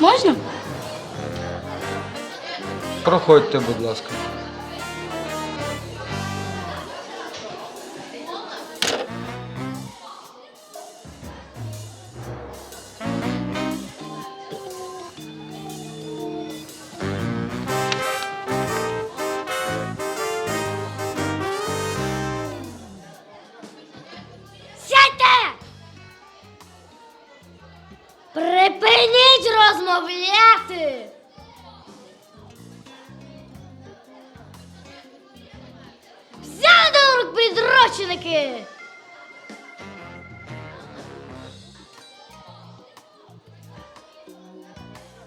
Можна? Проходьте, будь ласка. Підручники!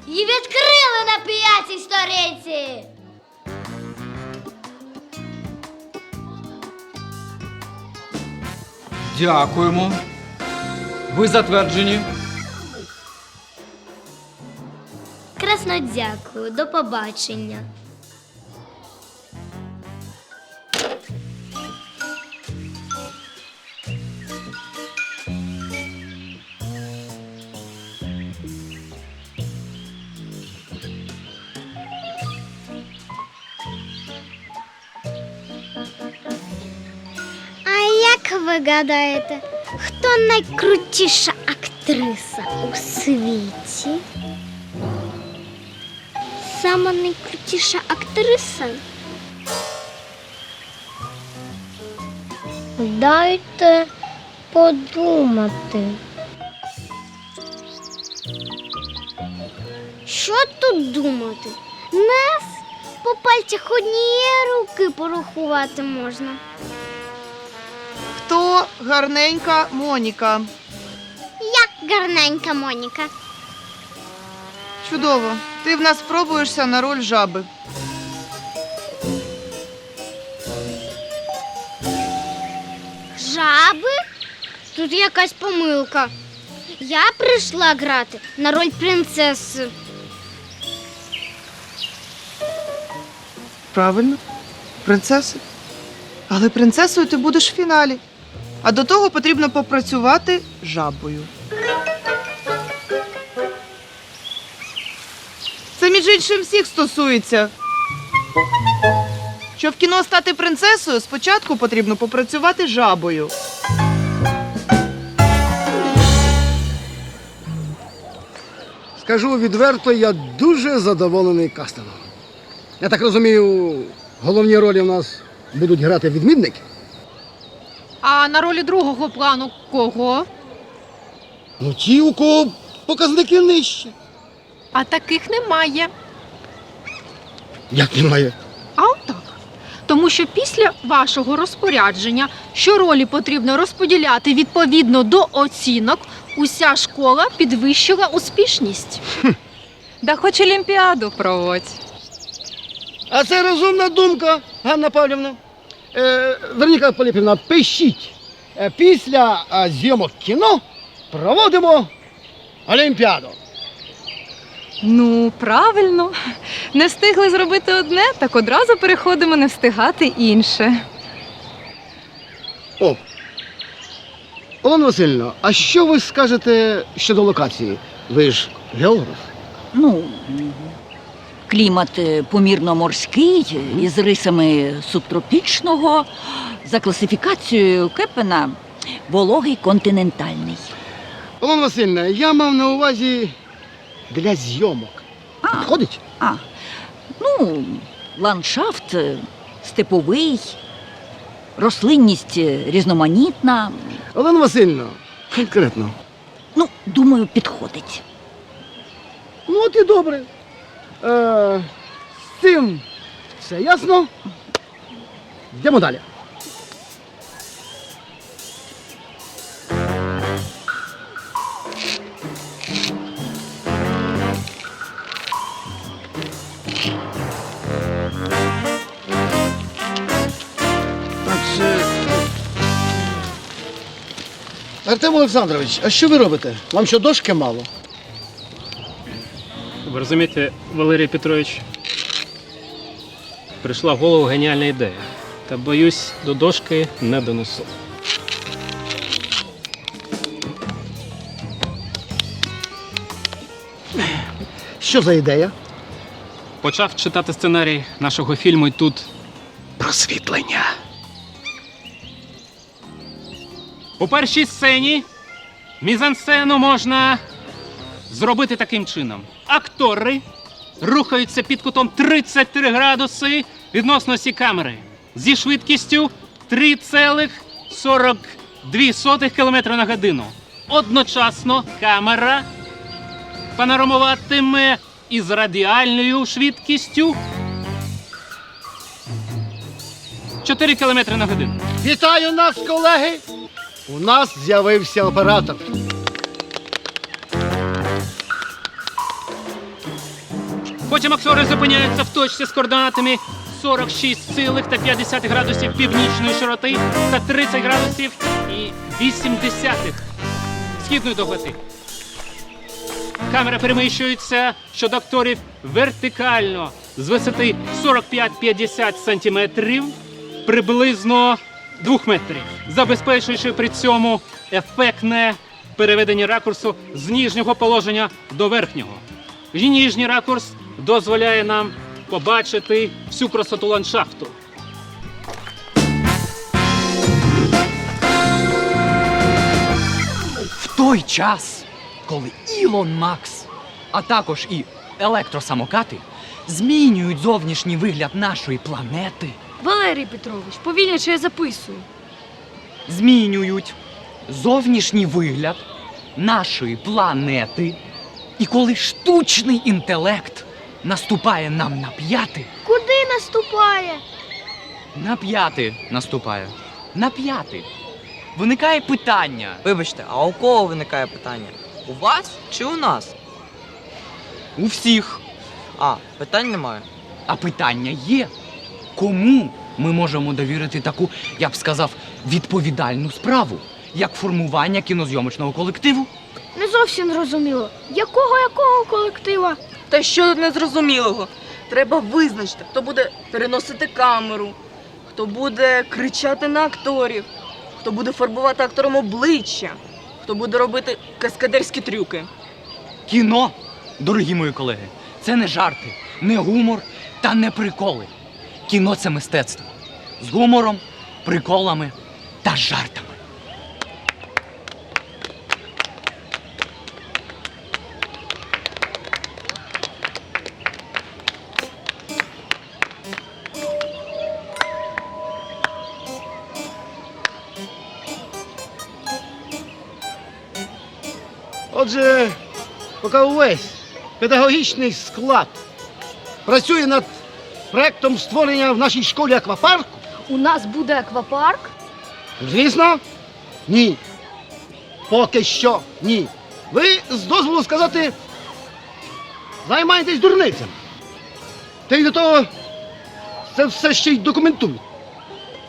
І відкрили на п'ятій сторінці! Дякуємо. Ви затверджені. Красно дякую, до побачення. Ви гадаєте, хто найкрутіша актриса у світі? Сама найкрутіша актриса? Дайте подумати. Що тут думати? Нас по пальцях однієї руки порахувати можна. Хто гарненька Моніка? Як гарненька Моніка. Чудово. Ти в нас спробуєшся на роль жаби. Жаби? Тут якась помилка. Я прийшла грати на роль принцеси. Правильно? Принцеси. Але принцесою ти будеш в фіналі. А до того потрібно попрацювати жабою. Це між іншим всіх стосується. Щоб в кіно стати принцесою, спочатку потрібно попрацювати жабою. Скажу відверто, я дуже задоволений кастингом. Я так розумію, головні ролі в нас будуть грати відмінники. А на ролі другого плану кого? Ну, ті, у кого показники нижчі. А таких немає. Як немає? А отак. Тому що після вашого розпорядження, що ролі потрібно розподіляти відповідно до оцінок, уся школа підвищила успішність. Да хоч Олімпіаду проводь. А це розумна думка, Ганна Павлівна. Е, Вероніка Поліпівна, пишіть. Е, після е, зйомок кіно проводимо Олімпіаду. Ну, правильно. Не встигли зробити одне, так одразу переходимо не встигати інше. О. Олена Васильівна, а що ви скажете щодо локації? Ви ж географ. Ну, клімат е, помірно морський, із рисами субтропічного, за класифікацією Кепена вологий континентальний. Олена Васильівна, я мав на увазі для зйомок. А, Підходить? а, ну, ландшафт е, степовий, рослинність е, різноманітна. Олена Васильівна, конкретно. Ну, думаю, підходить. Ну, от і добре. Е, з цим все ясно. Йдемо далі. Артем Олександрович, а що ви робите? Вам що дошки мало? Ви розумієте, Валерій Петрович, прийшла в голову геніальна ідея. Та боюсь, до дошки не донесу. Що за ідея? Почав читати сценарій нашого фільму і тут просвітлення. У першій сцені мізансцену можна зробити таким чином. Актори рухаються під кутом 33 градуси відносно осі камери зі швидкістю 3,42 км на годину. Одночасно камера панорамуватиме із радіальною швидкістю 4 км на годину. Вітаю нас, колеги! У нас з'явився оператор. Потім актори зупиняються в точці з координатами 46,5 градусів північної широти та 30 градусів і 80 східної довготи. Камера переміщується щодо акторів вертикально з висоти 45-50 сантиметрів приблизно 2 метрів, забезпечуючи при цьому ефектне переведення ракурсу з ніжнього положення до верхнього. Ніжній ракурс дозволяє нам побачити всю красоту ландшафту. В той час, коли Ілон Макс, а також і електросамокати змінюють зовнішній вигляд нашої планети, Валерій Петрович, повільніше я записую. змінюють зовнішній вигляд нашої планети. І коли штучний інтелект наступає нам на п'яти, Куди наступає? на п'яти наступає, на п'яти. Виникає питання. Вибачте, а у кого виникає питання? У вас чи у нас? У всіх. А, питань немає. А питання є, кому ми можемо довірити таку, я б сказав, відповідальну справу, як формування кінозйомочного колективу? Не зовсім зрозуміло. Якого якого колектива? Та що незрозумілого? Треба визначити, хто буде переносити камеру, хто буде кричати на акторів, хто буде фарбувати акторам обличчя, хто буде робити каскадерські трюки. Кіно, дорогі мої колеги, це не жарти, не гумор та не приколи. Кіно це мистецтво з гумором, приколами та жартами. Отже, поки увесь педагогічний склад працює над проектом створення в нашій школі аквапарку, У нас буде аквапарк? звісно, ні. Поки що ні. Ви, з дозволу сказати, займаєтесь дурницями. Та й до того це все ще й документують.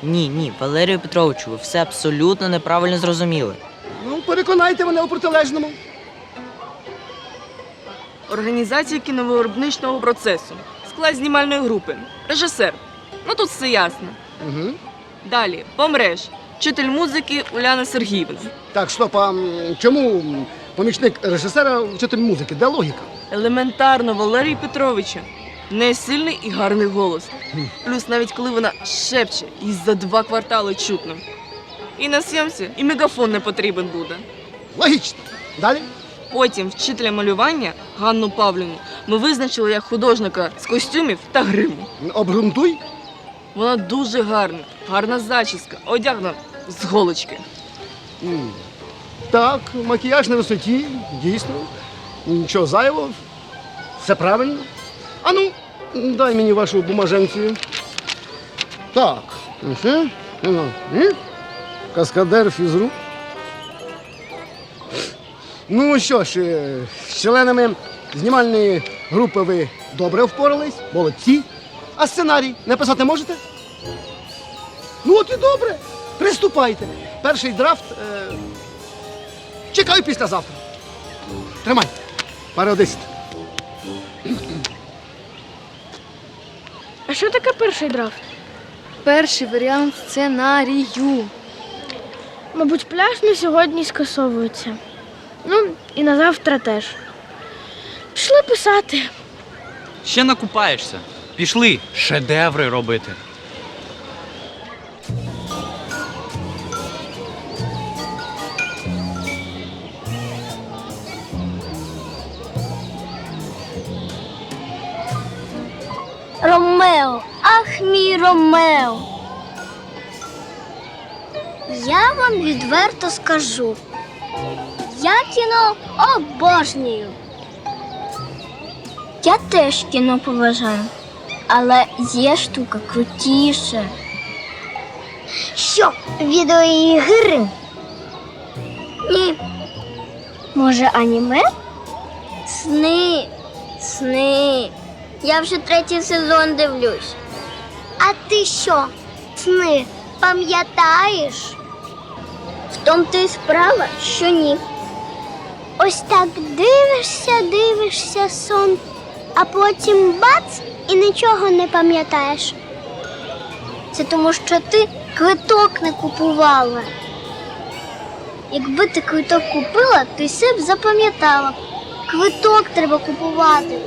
Ні, ні, Валерію Петровичу, ви все абсолютно неправильно зрозуміли. Ну, переконайте мене у протилежному. Організація кіновиробничного процесу. Склад знімальної групи. Режисер. Ну тут все ясно. Угу. Далі, помреж. Вчитель музики Уляна Сергіївна. Так, стоп, а м, чому помічник режисера вчитель музики? Де логіка? Елементарно Валерій Петровича. В неї сильний і гарний голос. Плюс навіть коли вона шепче, і за два квартали чутно. І на сьомці і мегафон не потрібен буде. Логічно. Далі? Потім вчителя малювання Ганну Павлівну ми визначили як художника з костюмів та гриму. Обґрунтуй. Вона дуже гарна, гарна зачіска, одягнена з голочки. М. Так, макіяж на висоті, дійсно. Нічого зайвого. Все правильно. А ну, дай мені вашу бумаженцію. Так. Угу. Ну, м? Каскадер фізрук. Ну що ж, е, з членами знімальної групи ви добре впорались, молодці. А сценарій написати можете? Ну от і добре. Приступайте. Перший драфт. Е... Чекаю післязавтра. Тримай. Пародист. А що таке перший драфт? Перший варіант сценарію. Мабуть, пляж на сьогодні скасовується. Ну, і на завтра теж. Пішли писати. Ще накупаєшся. Пішли шедеври робити. Ромео, ах мій Ромео. Я вам відверто скажу. Кіно обожнюю. Я теж кіно поважаю, але є штука крутіше. Що, відеоігри? Ні. Може, аніме? Сни, сни. Я вже третій сезон дивлюсь. А ти що, сни пам'ятаєш? В тому й справа, що ні. Ось так дивишся, дивишся сон, а потім бац і нічого не пам'ятаєш. Це тому, що ти квиток не купувала. Якби ти квиток купила, ти все б запам'ятала. Квиток треба купувати.